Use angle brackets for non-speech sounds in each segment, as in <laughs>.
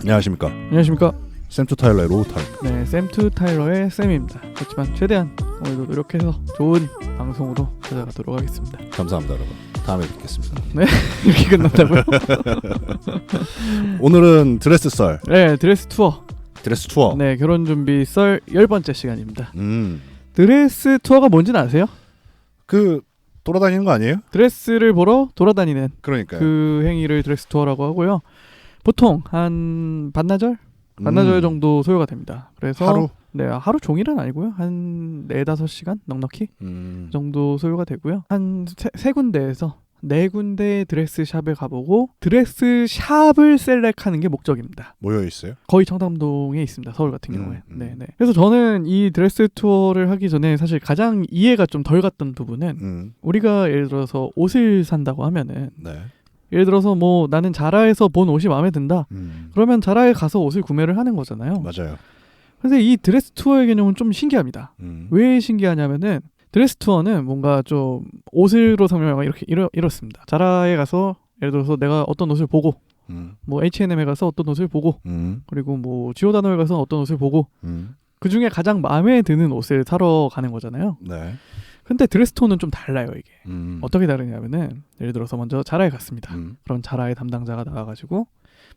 안녕하십니까. 안녕하십니까. 샘투 타일러의 로우 타일. 네, 샘투 타일러의 샘입니다. 그렇지만 최대한 오늘도 노력해서 좋은 방송으로 찾아가도록 하겠습니다. 감사합니다, 여러분. 다음에 뵙겠습니다. <laughs> 이렇게 끝난다고요? <laughs> 오늘은 드레스 썰, 네, 드레스 투어. 드레스 투어. 네, 결혼 준비 썰 열 번째 시간입니다. 음, 드레스 투어가 뭔지는 아세요? 그 돌아다니는 거 아니에요? 드레스를 보러 돌아다니는 그러니까요. 그 행위를 드레스 투어라고 하고요. 보통 한 반나절, 반나절 음, 정도 소요가 됩니다. 그래서 하루. 네, 하루 종일은 아니고요. 한 네 다섯 시간 넉넉히 음, 정도 소요가 되고요. 한세 군데에서 네 군데 드레스 샵에 가보고 드레스 샵을 셀렉하는 게 목적입니다. 모여 있어요. 거의 청담동에 있습니다. 서울 같은 음, 경우에. 음. 네, 네. 그래서 저는 이 드레스 투어를 하기 전에 사실 가장 이해가 좀 덜 갔던 부분은 음, 우리가 예를 들어서 옷을 산다고 하면은 네. 예를 들어서 뭐 나는 자라에서 본 옷이 마음에 든다. 음, 그러면 자라에 가서 옷을 구매를 하는 거잖아요. 맞아요. 근데 이 드레스 투어의 개념은 좀 신기합니다. 음, 왜 신기하냐면은 드레스 투어는 뭔가 좀 옷으로 설명하면 이렇게 이렇, 이렇습니다. 자라에 가서 예를 들어서 내가 어떤 옷을 보고 음, 뭐 H&M에 가서 어떤 옷을 보고 음, 그리고 뭐 지오다노에 가서 어떤 옷을 보고 음, 그 중에 가장 마음에 드는 옷을 사러 가는 거잖아요. 네. 근데 드레스 투어는 좀 달라요 이게. 음, 어떻게 다르냐면은 예를 들어서 먼저 자라에 갔습니다. 음, 그럼 자라의 담당자가 나와가지고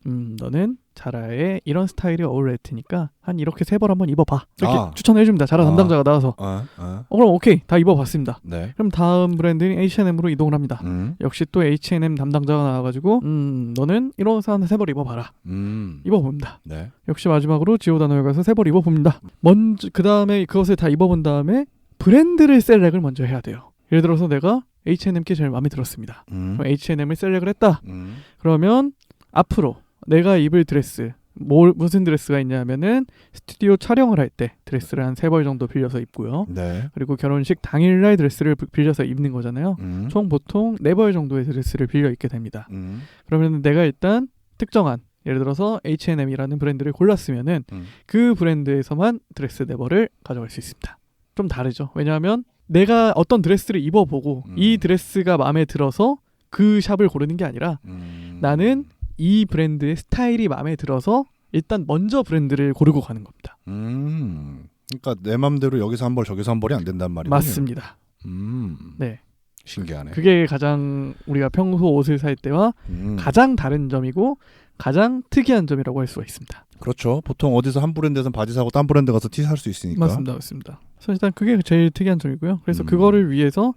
음 너는 자라에 이런 스타일이 어울릴 테니까 한 이렇게 세 벌 한번 입어봐 이렇게 아. 추천해 줍니다. 자라 아. 담당자가 나와서 아, 아, 어 그럼 오케이 다 입어봤습니다. 네. 그럼 다음 브랜드인 H&M으로 이동을 합니다. 음, 역시 또 H&M 담당자가 나와가지고 음 너는 이런 옷 하나 세벌 입어봐라 음, 입어봅니다. 네. 역시 마지막으로 지오다노에 가서 세 벌 입어봅니다. 먼저 그 다음에 그것을 다 입어본 다음에 브랜드를 셀렉을 먼저 해야 돼요. 예를 들어서 내가 H&M께 제일 마음에 들었습니다. 음, 그럼 H&M을 셀렉을 했다. 음, 그러면 앞으로 내가 입을 드레스 뭘 무슨 드레스가 있냐면은 스튜디오 촬영을 할 때 드레스를 한 세 벌 정도 빌려서 입고요. 네. 그리고 결혼식 당일날 드레스를 비- 빌려서 입는 거잖아요. 음, 총 보통 네 벌 정도의 드레스를 빌려 입게 됩니다. 음, 그러면 내가 일단 특정한 예를 들어서 H&M이라는 브랜드를 골랐으면은 음, 그 브랜드에서만 드레스 네 벌을 가져갈 수 있습니다. 좀 다르죠. 왜냐하면 내가 어떤 드레스를 입어보고 음. 이 드레스가 마음에 들어서 그 샵을 고르는 게 아니라 음, 나는 이 브랜드의 스타일이 마음에 들어서 일단 먼저 브랜드를 고르고 가는 겁니다. 음, 그러니까 내 맘대로 여기서 한 벌 저기서 한 벌이 안 된단 말이군요. 맞습니다. 음, 네. 신기하네. 그게 가장 우리가 평소 옷을 살 때와 음, 가장 다른 점이고 가장 특이한 점이라고 할 수가 있습니다. 그렇죠. 보통 어디서 한 브랜드에서 바지 사고 딴 브랜드 가서 티 살 수 있으니까. 맞습니다, 맞습니다. 그래서 일단 그게 제일 특이한 점이고요. 그래서 음. 그거를 위해서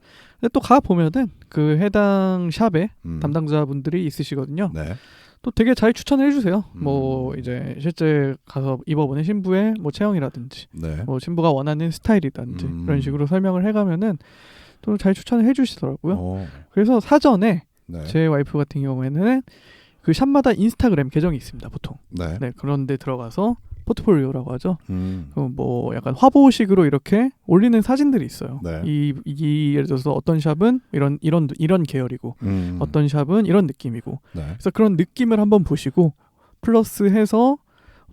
또 가 보면은 그 해당 샵에 음, 담당자분들이 있으시거든요. 네. 또 되게 잘 추천해 주세요. 뭐 음. 이제 실제 가서 입어보는 신부의 뭐 체형이라든지 네. 뭐 신부가 원하는 스타일이라든지 음. 그런 식으로 설명을 해가면은 또 잘 추천을 해주시더라고요. 어, 그래서 사전에 네. 제 와이프 같은 경우에는 그 샵마다 인스타그램 계정이 있습니다. 보통. 네. 네 그런데 들어가서 포트폴리오라고 하죠. 음, 그뭐 약간 화보식으로 이렇게 올리는 사진들이 있어요. 네. 이, 이 예를 들어서 어떤 샵은 이런 이런 이런 계열이고 음, 어떤 샵은 이런 느낌이고 네. 그래서 그런 느낌을 한번 보시고 플러스해서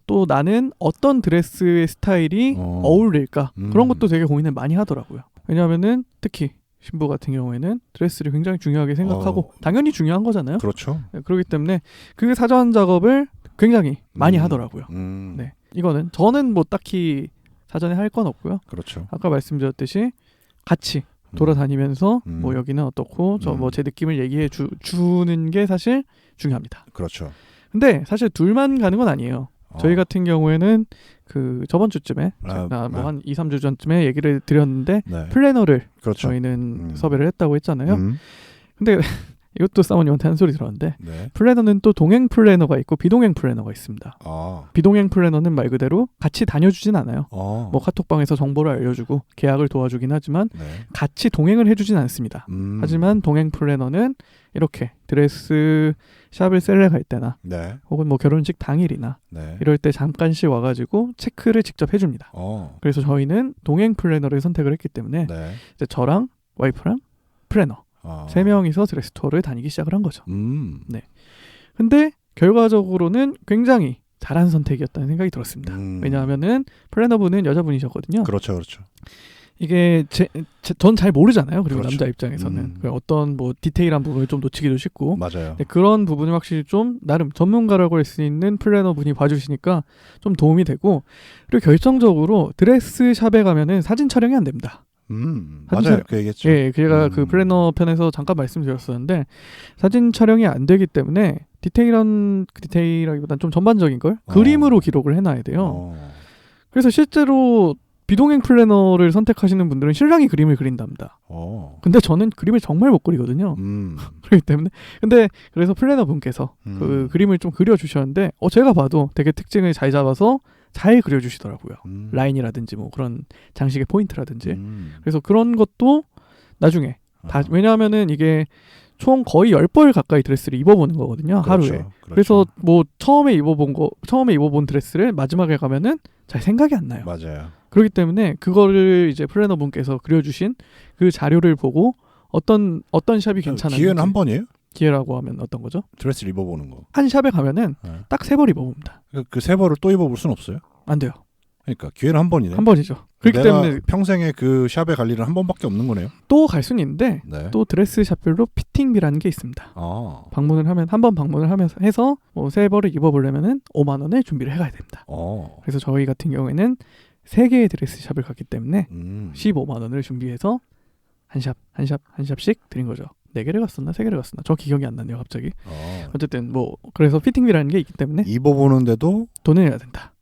또 나는 어떤 드레스의 스타일이 어. 어. 울릴까 음. 그런 것도 되게 고민을 많이 하더라고요. 왜냐하면은 특히 신부 같은 경우에는 드레스를 굉장히 중요하게 생각하고 어. 당연히 중요한 거잖아요. 그렇죠. 네, 그렇기 때문에 그 사전 작업을 굉장히 많이 음, 하더라고요. 음, 네, 이거는 저는 뭐 딱히 사전에 할 건 없고요. 그렇죠. 아까 말씀드렸듯이 같이 음, 돌아다니면서 음. 뭐 여기는 어떻고 저뭐 음. 제 느낌을 얘기해 주, 주는 게 사실 중요합니다. 그렇죠. 근데 사실 둘만 가는 건 아니에요. 어, 저희 같은 경우에는 그 저번 주쯤에 아, 네. 뭐한 2, 3주 전쯤에 얘기를 드렸는데 네. 플래너를 그렇죠. 저희는 음. 섭외를 했다고 했잖아요. 음, 근데 이것도 사모님한테 한 소리 들었는데 네. 플래너는 또 동행 플래너가 있고 비동행 플래너가 있습니다. 아, 비동행 플래너는 말 그대로 같이 다녀주진 않아요. 어, 뭐 카톡방에서 정보를 알려주고 계약을 도와주긴 하지만 네. 같이 동행을 해주진 않습니다. 음, 하지만 동행 플래너는 이렇게 드레스 샵을 셀렉할 때나 네, 혹은 뭐 결혼식 당일이나 네. 이럴 때 잠깐씩 와가지고 체크를 직접 해줍니다. 어, 그래서 저희는 동행 플래너를 선택을 했기 때문에 네. 이제 저랑 와이프랑 플래너 아, 세 명이서 드레스 투어를 다니기 시작을 한 거죠. 음, 근데 결과적으로는 굉장히 잘한 선택이었다는 생각이 들었습니다. 음. 왜냐하면은 플래너분은 여자분이셨거든요. 그렇죠, 그렇죠. 이게 전 잘 모르잖아요. 그리고 그렇죠. 남자 입장에서는 음. 그 어떤 뭐 디테일한 부분을 좀 놓치기도 쉽고 맞아요. 네, 그런 부분을 확실히 좀 나름 전문가라고 할 수 있는 플래너 분이 봐주시니까 좀 도움이 되고 그리고 결정적으로 드레스 샵에 가면은 사진 촬영이 안 됩니다. 음, 맞아요. 그 얘기했죠. 예, 제가 음. 그 플래너 편에서 잠깐 말씀드렸었는데 사진 촬영이 안 되기 때문에 디테일한 그 디테일하기보단 좀 전반적인 걸 어. 그림으로 기록을 해놔야 돼요. 어. 그래서 실제로 비동행 플래너를 선택하시는 분들은 신랑이 그림을 그린답니다. 어. 근데 저는 그림을 정말 못 그리거든요. 음. <laughs> 그렇기 때문에 근데 그래서 플래너 분께서 음. 그 그림을 좀 그려 주셨는데 어 제가 봐도 되게 특징을 잘 잡아서 잘 그려주시더라고요. 음. 라인이라든지 뭐 그런 장식의 포인트라든지 음. 그래서 그런 것도 나중에 다 아. 왜냐하면은 이게 총 거의 10벌 가까이 드레스를 입어보는 거거든요 하루에 그렇죠. 그래서 그렇죠. 뭐 처음에 입어본 거 처음에 입어본 드레스를 마지막에 가면은 잘 생각이 안 나요 맞아요. 그렇기 때문에 그거를 이제 플래너 분께서 그려주신 그 자료를 보고 어떤 어떤 샵이 괜찮은지 기회는 한 번이에요? 기회라고 하면 어떤 거죠? 드레스를 입어보는 거. 한 샵에 가면은 네. 딱 세 벌 입어봅니다. 그세 벌을 또 입어볼 순 없어요. 안 돼요. 그러니까 기회는 한 번이네. 한 번이죠. 그렇기 때문에 평생에 그 샵에 갈 일은 한 번밖에 없는 거네요. 또 갈 수는 있는데 네. 또 드레스 샵별로 피팅비라는 게 있습니다. 아. 방문을 하면 한 번 방문을 하면서 해서 뭐 세 벌을 입어보려면은 5만 원을 준비를 해가야 됩니다. 어. 그래서 저희 같은 경우에는 세 개의 드레스 샵을 갔기 때문에 음. 15만 원을 준비해서 한 샵, 한 샵, 한 샵씩 드린 거죠. 네 개를 갔었나 세 개를 갔었나 저 기억이 안 나네요 갑자기. 어. 어쨌든 뭐 그래서 피팅비라는 게 있기 때문에 입어보는데도 돈을 내야 된다.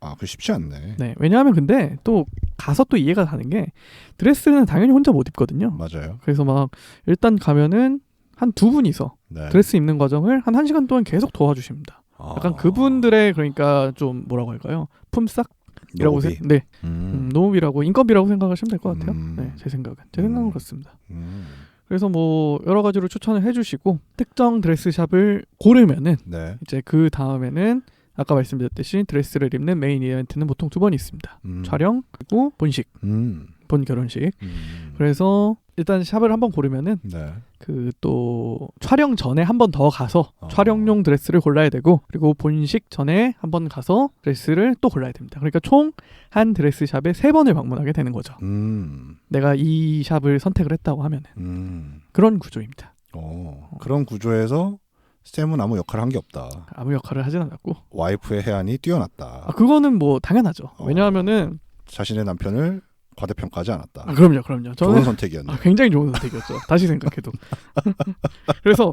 아, 그 쉽지 않네. 네, 왜냐하면 근데 또 가서 또 이해가 가는 게 드레스는 당연히 혼자 못 입거든요. 맞아요. 그래서 막 일단 가면은 한 두 분이서 네. 드레스 입는 과정을 한 1시간 동안 계속 도와주십니다. 아. 약간 그분들의 그러니까 좀 뭐라고 할까요? 품삯 이라고 노비. 생 네. 음. 음, 노업이라고 인건비라고 생각하시면 될 것 같아요. 음. 네, 제 생각은. 제 생각은 음. 그렇습니다. 음. 그래서 뭐 여러 가지로 추천을 해 주시고 특정 드레스샵을 고르면은 네. 이제 그 다음에는 아까 말씀드렸듯이 드레스를 입는 메인 이벤트는 보통 두 번 있습니다. 음. 촬영 그리고 본식, 음. 본 결혼식. 음. 그래서 일단 샵을 한번 고르면은 네. 그 또 촬영 전에 한 번 더 가서 어. 촬영용 드레스를 골라야 되고 그리고 본식 전에 한 번 가서 드레스를 또 골라야 됩니다. 그러니까 총 한 드레스 샵에 세 번을 방문하게 되는 거죠. 음. 내가 이 샵을 선택을 했다고 하면은 음. 그런 구조입니다. 어. 그런 구조에서 쌤은 아무 역할을 한 게 없다. 아무 역할을 하진 않았고 와이프의 해안이 뛰어났다. 아 그거는 뭐 당연하죠. 어. 왜냐하면은 자신의 남편을 과대평가하지 않았다. 아, 그럼요, 그럼요. 저는 좋은 선택이었네. 아, 굉장히 좋은 선택이었죠. 다시 생각해도. <laughs> 그래서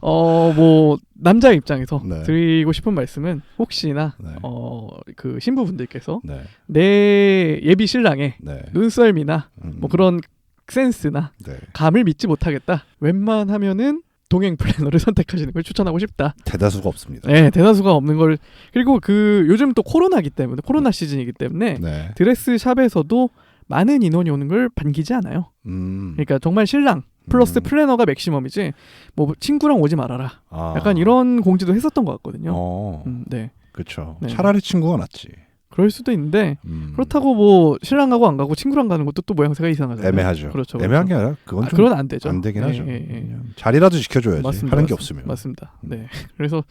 어 뭐 남자 입장에서 네. 드리고 싶은 말씀은 혹시나 네. 어그 신부분들께서 네. 내 예비 신랑의 네. 눈썰미나 음. 뭐 그런 센스나 네. 감을 믿지 못하겠다. 웬만하면은 동행 플래너를 <laughs> 선택하시는 걸 추천하고 싶다. 대다수가 없습니다. 네, 대다수가 없는 걸 그리고 그 요즘 또 코로나기 때문에 코로나 시즌이기 때문에 네. 드레스 샵에서도 많은 인원이 오는 걸 반기지 않아요. 음. 그러니까 정말 신랑 플러스 음. 플래너가 맥시멈이지 뭐 친구랑 오지 말아라. 아. 약간 이런 공지도 했었던 것 같거든요. 어. 음, 네. 그렇죠. 네. 차라리 친구가 낫지. 그럴 수도 있는데 음. 그렇다고 뭐 신랑하고 안 가고 친구랑 가는 것도 또 모양새가 이상하잖아요. 애매하죠. 그렇죠. 애매한 그렇죠. 게 아니라 그건 아, 좀 그건 안 되죠. 안 되긴 예, 하죠. 예, 예. 자리라도 지켜줘야지. 맞습니다. 하는 게 맞습니다. 없으면. 맞습니다. 네. <laughs> 그래서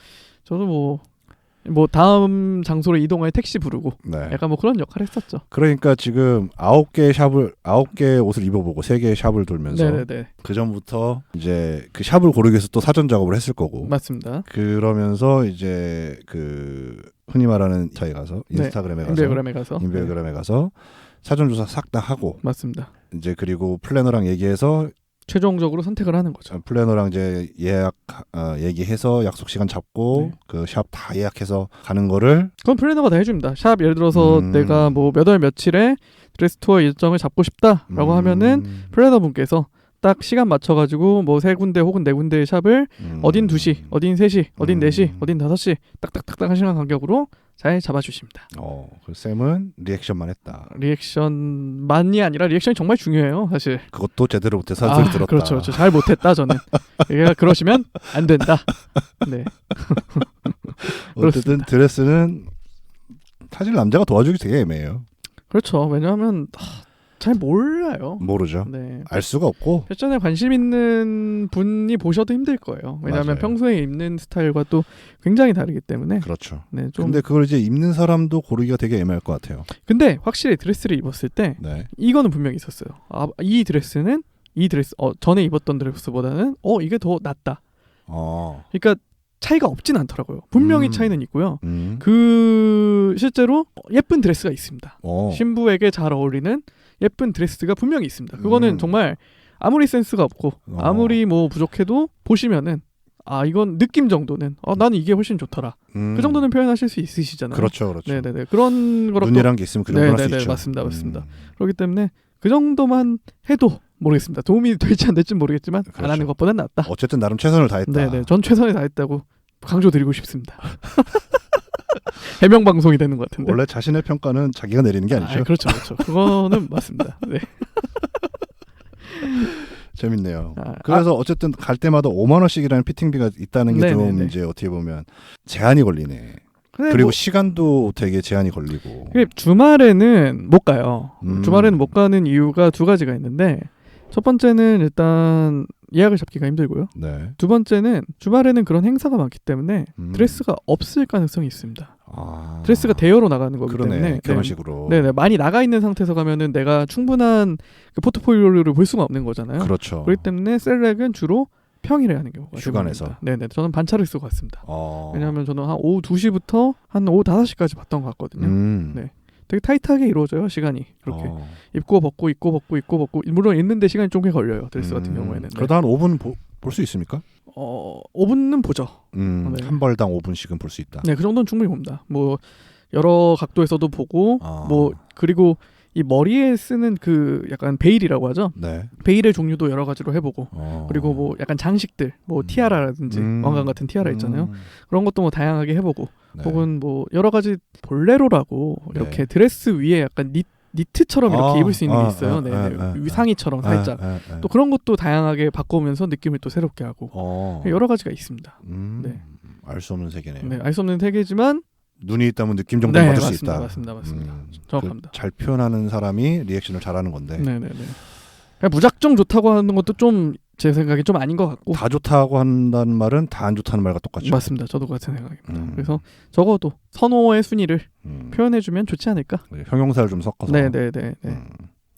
저도 뭐, 뭐 다음 장소로 이동할 택시 부르고 네. 약간 뭐 그런 역할 했었죠. 그러니까 지금 아홉 개 샵을 아홉 개 옷을 입어보고 세 개의 샵을 돌면서 네네네. 그 전부터 이제 그 샵을 고르기 위해서 또 사전 작업을 했을 거고 맞습니다. 그러면서 이제 그 흔히 말하는 차에 가서 네. 인스타그램에 가서 인별그램에 가서. 네. 인별그램에 가서 사전 조사 싹 다 하고 맞습니다. 이제 그리고 플래너랑 얘기해서 최종적으로 선택을 하는 거죠. 어, 플래너랑 이제 예약 어, 얘기해서 약속 시간 잡고 네. 그샵 다 예약해서 가는 거를 그건 플래너가 다 해줍니다. 샵 예를 들어서 음. 내가 뭐 몇 월 며칠에 드레스 투어 일정을 잡고 싶다라고 음, 하면은 플래너 분께서 딱 시간 맞춰가지고 뭐 세 군데 혹은 네 군데의 샵을 음, 어딘 2시, 어딘 3시, 어딘 음. 4시, 어딘 5시 딱딱딱딱 한 시간 간격으로 잘 잡아주십니다. 어, 그 쌤은 리액션만 했다. 리액션만이 아니라 리액션이 정말 중요해요, 사실. 그것도 제대로 못해서 한 소리 들었다. 그렇죠, 그렇죠. 잘 못했다 저는. 얘가 그러시면 안 된다. 네, <laughs> 어쨌든 드레스는 사실 남자가 도와주기 되게 애매해요. 그렇죠. 왜냐하면 하, 잘 몰라요. 모르죠. 네. 알 수가 없고 패션에 관심 있는 분이 보셔도 힘들 거예요. 왜냐하면 맞아요. 평소에 입는 스타일과 또 굉장히 다르기 때문에. 그렇죠. 네, 좀 근데 그걸 이제 입는 사람도 고르기가 되게 애매할 것 같아요. 근데 확실히 드레스를 입었을 때 네. 이거는 분명히 있었어요. 아, 이 드레스는 이 드레스 어, 전에 입었던 드레스보다는 어 이게 더 낫다. 어. 그러니까 차이가 없진 않더라고요. 분명히 음. 차이는 있고요. 음. 그 실제로 예쁜 드레스가 있습니다. 어. 신부에게 잘 어울리는 예쁜 드레스가 분명히 있습니다. 그거는 음. 정말 아무리 센스가 없고 어. 아무리 뭐 부족해도 보시면은 아 이건 느낌 정도는 어 나는 이게 훨씬 좋더라. 음. 그 정도는 표현하실 수 있으시잖아요. 그렇죠, 그렇죠. 네네네 그런 거로 또 눈이란 게 있으면 그 정도는 할수 있죠. 맞습니다, 맞습니다. 음. 그렇기 때문에 그 정도만 해도 모르겠습니다. 도움이 될지 안 될지 모르겠지만 안 그렇죠. 하는 것보단 낫다. 어쨌든 나름 최선을 다했다. 네네 전 최선을 다했다고 강조드리고 싶습니다. <laughs> 해명 방송이 되는 것 같은데. 원래 자신의 평가는 자기가 내리는 게 아니죠. 아, 그렇죠, 그렇죠. 그거는 맞습니다. 네. <laughs> 재밌네요. 아, 그래서 어쨌든 갈 때마다 5만 원씩이라는 피팅비가 있다는 게좀 네네네. 이제 어떻게 보면 제한이 걸리네. 그리고 뭐, 시간도 되게 제한이 걸리고. 주말에는 못 가요. 음. 주말에는 못 가는 이유가 두 가지가 있는데 첫 번째는 일단 예약을 잡기가 힘들고요. 네. 두 번째는 주말에는 그런 행사가 많기 때문에 음. 드레스가 없을 가능성이 있습니다. 아. 드레스가 대여로 나가는 거기 그러네. 때문에 결혼식으로. 네, 네, 많이 나가 있는 상태에서 가면은 내가 충분한 그 포트폴리오를 볼 수가 없는 거잖아요. 그렇죠. 그렇기 때문에 셀렉은 주로 평일에 하는 경우가. 대부분입니다. 네네, 저는 반차를 쓰고 갔습니다. 어. 왜냐하면 저는 한 오후 2시부터 한 오후 5시까지 봤던 것 같거든요. 음. 네. 되게 타이트하게 이루어져요 시간이 그렇게 어. 입고 벗고 입고 벗고 입고 벗고 물론 입는데 시간이 좀 꽤 걸려요 드레스 같은 음. 경우에는 네. 그래도 한 5분 볼 수 있습니까? 어 5분은 보죠 음, 네. 한 벌당 5분씩은 볼 수 있다. 네그 정도는 충분히 봅니다 뭐 여러 각도에서도 보고 아. 뭐 그리고 이 머리에 쓰는 그 약간 베일이라고 하죠 네. 베일의 종류도 여러 가지로 해보고 어. 그리고 뭐 약간 장식들 뭐 티아라라든지 음. 왕관 같은 티아라 있잖아요 음. 그런 것도 뭐 다양하게 해보고 네. 혹은 뭐 여러 가지 볼레로라고 네. 이렇게 드레스 위에 약간 니, 니트처럼 이렇게 아, 입을 수 있는 아, 게 있어요. 아, 네, 아, 네. 아, 아. 상의처럼 살짝. 아, 아, 아. 또 그런 것도 다양하게 바꿔오면서 느낌을 또 새롭게 하고 어. 여러 가지가 있습니다. 음. 네. 알 수 없는 세계네요. 네, 알 수 없는 세계지만 눈이 있다면 느낌 정도 네, 받을 수 맞습니다, 있다. 맞습니다, 맞습니다. 음, 정확합니다. 그 잘 표현하는 사람이 리액션을 잘하는 건데 네, 네, 네. 무작정 좋다고 하는 것도 좀 제 생각에 좀 아닌 것 같고 다 좋다고 한다는 말은 다 안 좋다는 말과 똑같죠. 맞습니다. 저도 같은 생각입니다. 음. 그래서 적어도 선호의 순위를 음. 표현해주면 좋지 않을까? 네, 형용사를 좀 섞어서 네, 네, 네, 네. 음,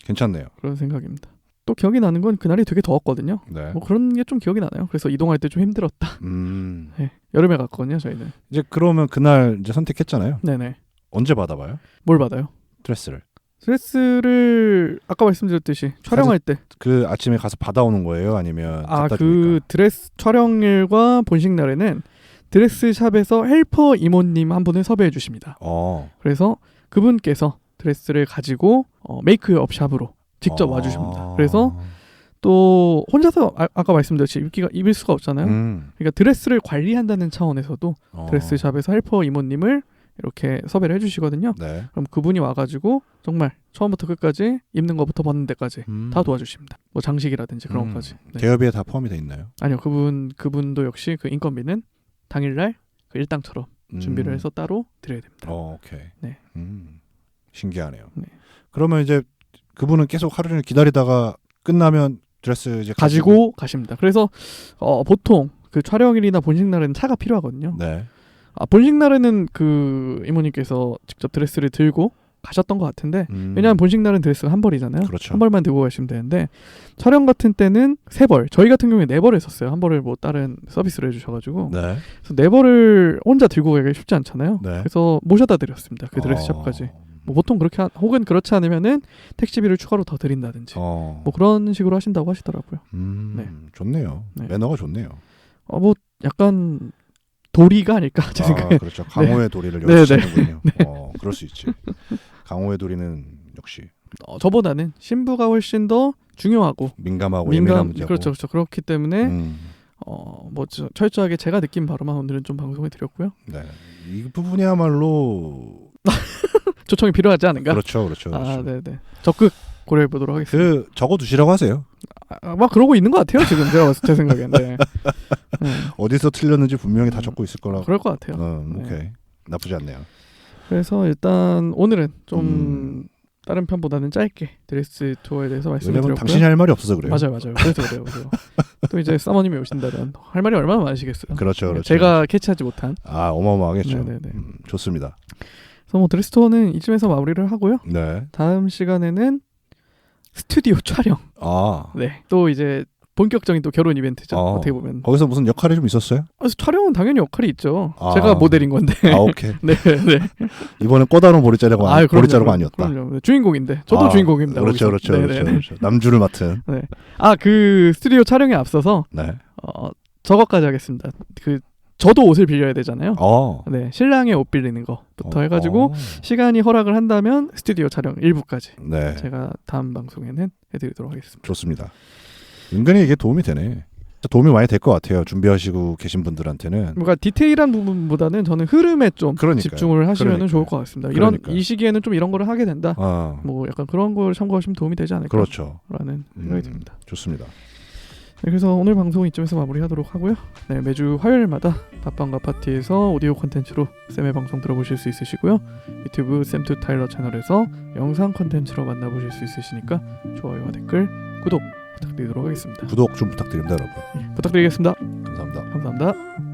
괜찮네요. 그런 생각입니다. 또 기억이 나는 건 그날이 되게 더웠거든요. 네. 뭐 그런 게 좀 기억이 나나요? 그래서 이동할 때 좀 힘들었다. 음. <laughs> 네, 여름에 갔거든요, 저희는. 이제 그러면 그날 이제 선택했잖아요. 네네. 언제 받아봐요? 뭘 받아요? 드레스를. 드레스를 아까 말씀드렸듯이 촬영할 때 그 아침에 가서 받아오는 거예요? 아니면 아 그? 드레스 촬영일과 본식 날에는 드레스 샵에서 헬퍼 이모님 한 분을 섭외해 주십니다. 어. 그래서 그분께서 드레스를 가지고 어, 메이크업 샵으로 직접 어. 와주십니다. 그래서 또 혼자서 아, 아까 말씀드렸듯이 입기가 입을 수가 없잖아요. 음. 그러니까 드레스를 관리한다는 차원에서도 어. 드레스 샵에서 헬퍼 이모님을 이렇게 섭외를 해주시거든요. 네. 그럼 그분이 와가지고 정말 처음부터 끝까지 입는 것부터 벗는 데까지 음. 다 도와주십니다. 뭐 장식이라든지 그런 음. 것까지. 네. 대여비에 다 포함이 돼 있나요? 아니요, 그분 그분도 역시 그 인건비는 당일날 그 일당처럼 음. 준비를 해서 따로 드려야 됩니다. 어, 오케이. 네. 음. 신기하네요. 네. 그러면 이제 그분은 계속 하루 종일 기다리다가 끝나면 드레스 이제 가지고 가십니다. 그래서 어, 보통 그 촬영일이나 본식 날에는 차가 필요하거든요. 네. 아, 본식 날에는 그 이모님께서 직접 드레스를 들고 가셨던 것 같은데 음. 왜냐하면 본식 날은 드레스가 한 벌이잖아요. 그렇죠. 한 벌만 들고 가시면 되는데 촬영 같은 때는 세 벌. 저희 같은 경우에 네 벌을 썼어요. 한 벌을 뭐 다른 서비스로 해주셔가지고 네. 그래서 네 벌을 혼자 들고 가기가 쉽지 않잖아요. 네. 그래서 모셔다 드렸습니다. 그 드레스 어. 샵까지. 뭐 보통 그렇게 하, 혹은 그렇지 않으면은 택시비를 추가로 더 드린다든지 어. 뭐 그런 식으로 하신다고 하시더라고요. 음. 네. 좋네요. 네. 매너가 좋네요. 어 뭐 약간 도리가 아닐까 제 생각에. 아, 그렇죠. 강호의 도리를 네, 여기서 네. 찾는군요. 어, 그럴 수 있지. 강호의 도리는 역시 어, 저보다는 신부가 훨씬 더 중요하고 민감하고 예민한 민감 문제고. 그렇죠 그렇죠 그렇기 때문에 음. 어뭐 철저하게 제가 느낀 바로만 오늘은 좀 방송해 드렸고요. 네. 이 부분이야말로 <laughs> 초청이 필요하지 않은가? 그렇죠, 그렇죠. 그렇죠. 아 네 네 적극 고려해 보도록 하겠습니다. 그 적어 두시라고 하세요. 아, 막 그러고 있는 것 같아요 지금 제가 때 생각엔. 네. 음, <laughs> 어디서 틀렸는지 분명히 다 음, 적고 있을 거라고. 그럴 것 같아요. 어, 네. 오케이. 나쁘지 않네요. 그래서 일단 오늘은 좀 음. 다른 편보다는 짧게 드레스 투어에 대해서 말씀을 왜냐면 드렸고요. 당신이 할 말이 없어서 그래요. 맞아요, 맞아요. 그래서 그래요. 그래서 <laughs> 또 이제 사모님이 오신다면 할 말이 얼마나 많으시겠어요. 그렇죠, 그렇죠. 제가 캐치하지 못한. 아 어마어마하겠죠. 네네네. 음, 좋습니다. 그래서 뭐 드레스 투어는 이쯤에서 마무리를 하고요. 네. 다음 시간에는 스튜디오 촬영. 아 네. 또 이제 본격적인 또 결혼 이벤트죠. 어. 어떻게 보면. 거기서 무슨 역할이 좀 있었어요? 그래서 촬영은 당연히 역할이 있죠. 아. 제가 모델인 건데. 아 오케이. <laughs> 네, 네. 이번엔 꼬다로운 보리자루가 아니, 그럼요, 보리자루가. 아니었다. 그럼요. 주인공인데. 저도 아, 주인공입니다. 그렇죠. 그렇죠, 그렇죠, 네네네. 그렇죠. 남주를 맡은. 아, 그 스튜디오 촬영에 앞서서 네. 어, 저것까지 하겠습니다. 그 저도 옷을 빌려야 되잖아요. 어. 네, 신랑의 옷 빌리는 거부터 어, 해가지고 어. 시간이 허락을 한다면 스튜디오 촬영 일부까지 네. 제가 다음 방송에는 해드리도록 하겠습니다. 좋습니다. 은근히 이게 도움이 되네. 도움이 많이 될 것 같아요. 준비하시고 계신 분들한테는. 뭔가 디테일한 부분보다는 저는 흐름에 좀 그러니까요. 집중을 하시면 그러니까요. 좋을 것 같습니다. 이런 그러니까요. 이 시기에는 좀 이런 거를 하게 된다. 아, 뭐 약간 그런 걸 참고하시면 도움이 되지 않을까라는 그렇죠. 생각이 음, 듭니다. 좋습니다. 네, 그래서 오늘 방송 이쯤에서 마무리하도록 하고요. 네, 매주 화요일마다 밥방과 파티에서 오디오 콘텐츠로 쌤의 방송 들어보실 수 있으시고요. 유튜브 쌤투 타일러 채널에서 영상 콘텐츠로 만나보실 수 있으시니까 좋아요와 댓글, 구독 부탁드리도록 하겠습니다. 구독 좀 부탁드립니다, 여러분. 예, 부탁드리겠습니다. 감사합니다. 감사합니다.